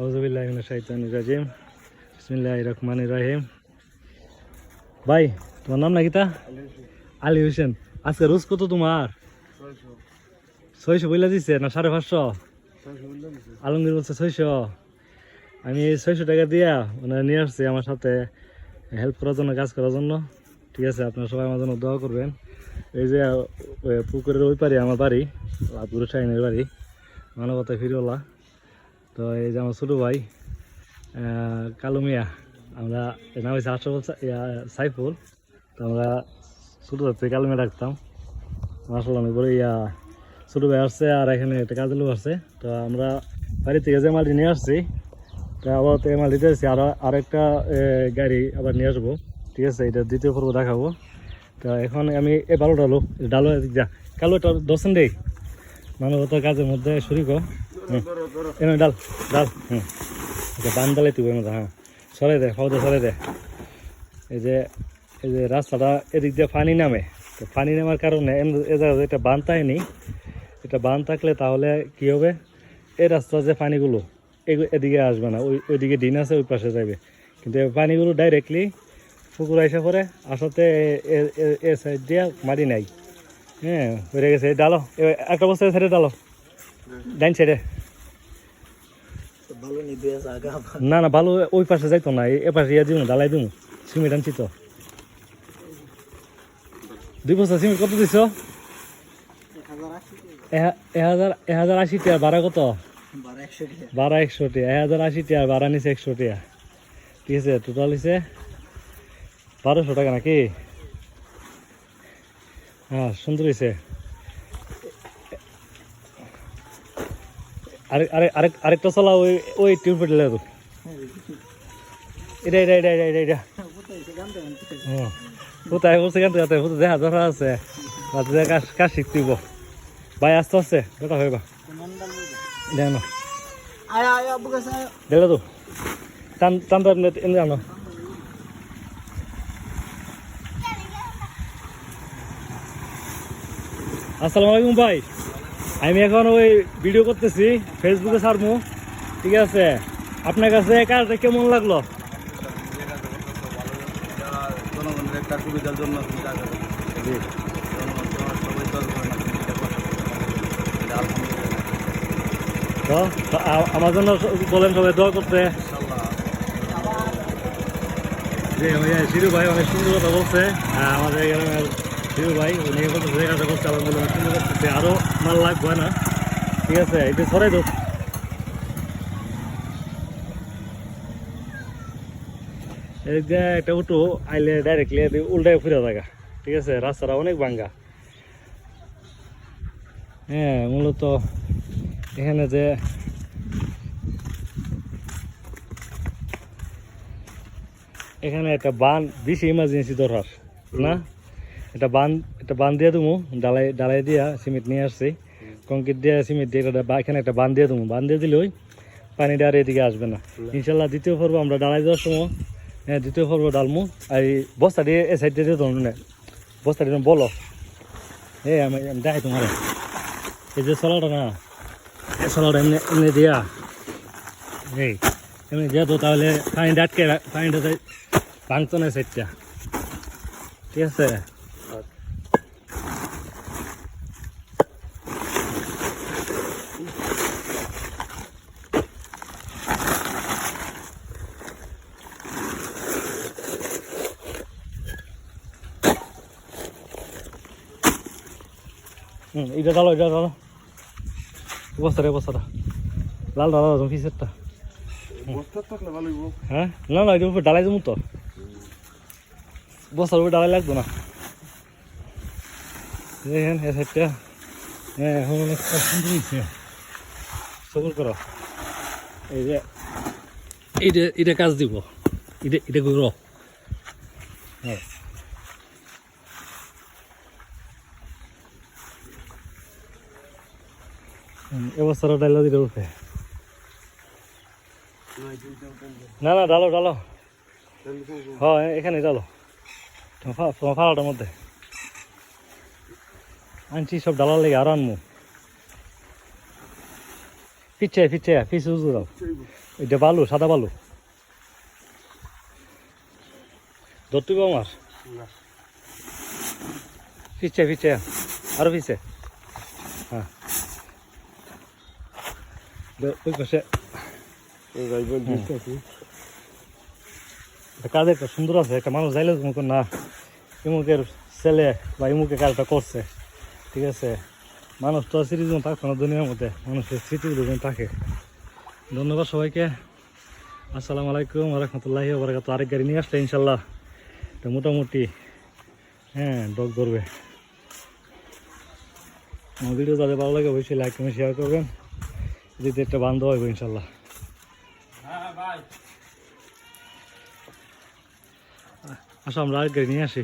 আউজুবিল্লাহ শাহিতানুর রাজিম। বিসমিল্লাহ রহমান রাহিম। ভাই, তোমার নাম নাকি তা? আলী হোসেন। আজকে রোজ কত তোমার? ছয়শো বইলা দিচ্ছে না সাড়ে পাঁচশো? আলমগীর বলছে ছয়শো। আমি ছয়শো টাকা দিয়া ওনারা নিয়ে আসছি আমার সাথে হেল্প করার জন্য, কাজ করার জন্য। ঠিক আছে, আপনারা সবাই আমার জন্য দোয়া করবেন। এই যে পুকুরের ওই পারে আমার বাড়ি লাভগুরু শাহিনের বাড়ি মানবতা ফিরোলা তো এই যে আমার ছোটো ভাই কালু মিয়া, আমরা এর নাম হয়েছে আশরাফুল সাইফুল। তো আমরা ছোটো থেকে কালু মিয়া ডাকতাম। মাসাল অনেক বড় ইয়া। ছোটো ভাই আসছে আর এখানে একটা কাজের আসছে। তো আমরা বাড়ি থেকে যে মালটি নিয়ে আসছি, তো আবার তো মাল দিতে আসছি আরও আরেকটা গাড়ি আবার নিয়ে আসব। ঠিক আছে, এটা দ্বিতীয় পর্ব দেখাবো। তো এখন আমি এ ভালো ডালো ডালো যা। কালো এটা দর্শন দেই। মানবতার কাজের মধ্যে শরিক এনে ডাল ডাল। হুম। আচ্ছা বান তুই মতো হ্যাঁ। সরাই দে ফাউদে সরাই দে। এই যে এই যে রাস্তাটা এদিক দিয়ে পানি নামে। তো পানি নামার কারণে এটা বান থাকেনি এটা বান থাকলে তাহলে কি হবে? এই রাস্তার যে পানিগুলো এদিকে আসবে না। ওই, ওইদিকে ডিন আছে, ওই পাশে যাবে কিন্তু পানিগুলো ডাইরেক্টলি পুকুর আইসা পরে আসাতে এ- সাইড দিয়ে মাটি নাই। হ্যাঁ হয়ে গেছে। ডালো একটা বস্তা সাইডে ডালো। ডাইন সাইডে না না ভালো ওই পাশে যাইতো না এ পাশে ইয়া দিব ডালাই দিব সিমেন্ট আনছি তো। দুই বস্তা সিমেন্ট কত দিছ? হাজার আশি টাকা ভাড়া কত? বারো একশো টাকা ভাড়া একশো টাকা এক হাজার আশি টাকা ভাড়া নিছে একশো টাকা ঠিক আছে টোটাল হিসে বারোশো টাকা নাকি? হ্যাঁ সুন্দর হয়েছে আরেক আরেক আরেক আরেকটা চলা, ওই ওই টিউব পেটলে তো এটা এটা এটা এটা এটা এটা। কোথায় দেখা ধরা আছে। রাতে কাজ ভাই, আস্তে আস্তে আসসালামু আলাইকুম, ভাই। আমি এখন ওই ভিডিও করতেছি ফেসবুকে ছাড়বো ঠিক আছে আপনার কাছে কাজটা কেমন লাগল জনগণের একটা সুবিধার জন্য। তো আমার জন্য বলেন সবাই দোয়া করতে। যে ভাই অনেক সুন্দর কথা বলছে আহ, আমাদের শিরু ভাই, উনি বলতে যে কাজটা করছে সুন্দর করতেছে আরও মাল লাগবে না। ঠিক আছে এটা সরাই দো এই একটা উঠো আইলে ডাইরেক্টলি উল্টায় ফিরে থাকা ঠিক আছে, রাস্তাটা অনেক ভাঙ্গা। হ্যাঁ মূলত এখানে যে এখানে একটা বান, বেশি ইমার্জেন্সি দরকার, না? এটা বান এটা বান দিয়ে দেবো ডালাই ডালাই দিয়া সিমেন্ট নিয়ে আসছি। কংক্রিট দিয়ে সিমেন্ট দিয়ে এটা এখানে একটা বান দিয়ে দেবো বান দিয়ে দিলেই পানিটা আর এদিকে আসবে না। ইনশাল্লাহ দ্বিতীয় পর্ব আমরা ডালাই দেওয়ার সময় হ্যাঁ দ্বিতীয় পর্ব ডালমু। আর এই বস্তা দিয়ে এ সাইড দিয়ে ধরুন না বস্তা দিয়ে বলো। এই আমি দেখাই তোমার। এই যে চলাটা না এই চলাটা এমনি এমনি দিয়া। এই এমনি দিয়া তো তাহলে পানিটা আটকে পানিটা ভাঙতো না সাইডটা ঠিক আছে? হুম এটা ডালো এটা ডালো বস্তাটা বস্তাটা। লাল ডালো তুমি পিসেরটা। হ্যাঁ? না না, এটার উপর ডালাই দেবো তো। বস্তার উপর ডালাই লাগতো না। দেখেন এ সাইডটা। হ্যাঁ এখন অনেক সুন্দর হয়েছে। সবল করো। এই যে, এইটা এটা কাজ দিব। এটা এটা করো হ্যাঁ। হুম, এ বস্তাটা ডাইলা দিতে উঠে। না না ডালো ডালো। হ্যাঁ এখানে ডালো। তোমার মধ্যে। আনছি সব ডালার লেগে আরও আনমু। পিচ্ছে পিচ্ছে পিছে উজু দাও এটা বালু সাদা বালু। ধরতে আমার? পিচ্ছে পিচ্ছে আরও পিছে হ্যাঁ। কাজ একটা সুন্দর আছে একটা মানুষ যাইলে মতো না ইমুকের ছেলে বা ইমুকে কাজটা করছে ঠিক আছে মানুষ তো স্মৃতিজন থাকতো না দুনিয়ার মধ্যে মানুষের স্মৃতিগুলো থাকে ধন্যবাদ সবাইকে আসসালামু আলাইকুম রহমতুল্লাহি বারাকাত আরেক গাড়ি নিয়ে আসলে ইনশাল্লাহ এটা মোটামুটি হ্যাঁ ডগ ধরবে আমার ভিডিও যাদের ভালো লাগে অবশ্যই লাইক কমেন্ট শেয়ার করবেন যদি একটা বান্ধব হইব ইনশাল্লাহ আসো আমরা আরেক গাড়ি নিয়ে আসি